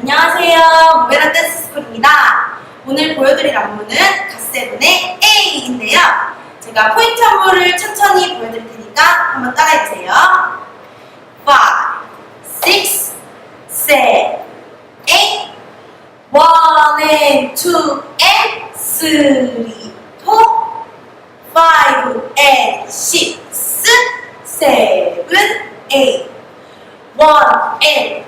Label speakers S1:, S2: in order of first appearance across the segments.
S1: 안녕하세요. 모베라 댄스 스쿨입니다. 오늘 보여드릴 안무는 갓세븐의 A인데요. 제가 포인트 안무를 천천히 보여드릴 테니까 한번 따라해주세요. 5, 6, 7, 8 One and two and three, four, five and six, seven, eight. One and two,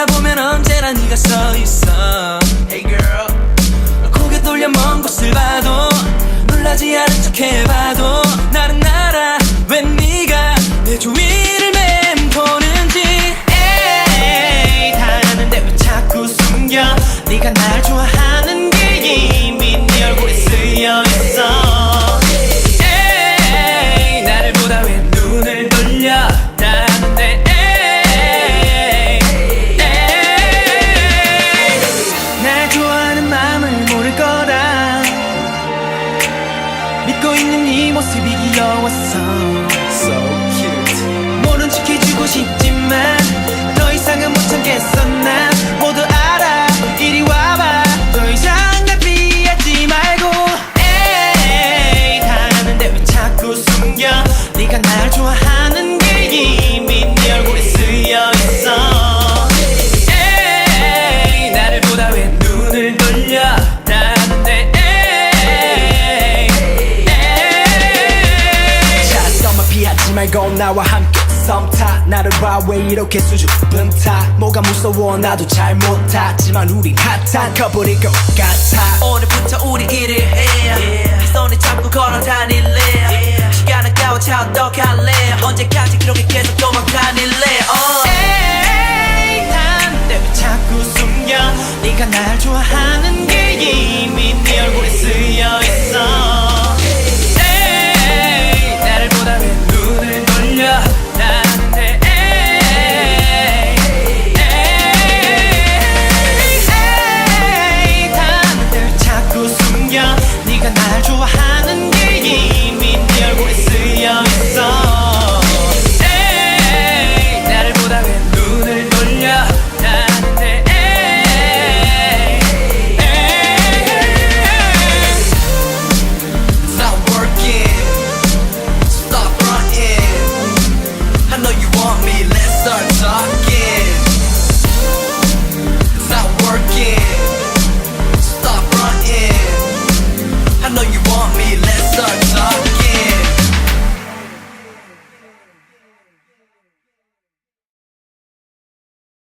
S2: 돌아보면 언제나 네가 서 있어. Hey girl 고개 돌려 먼 곳을 봐도
S3: 네 모습이 귀여웠어
S4: 말고 나와 함께 섬타. 나를 봐 왜 이렇게 수줍은 타? 뭐가 무서워 나도 잘 못하지만 우린 핫한 커플일 것 같아.
S2: 오늘부터
S5: 우리 일을 해 yeah. 손을 잡고 걸어 다닐래. yeah. 시간 아까워 차 어떡할래. 언제까지 그렇게 계속 도망다닐래. oh.
S3: 에이 난왜 자꾸 숨겨. 네가 날 좋아하는 게 이미 네 얼굴에 쓰여 있어.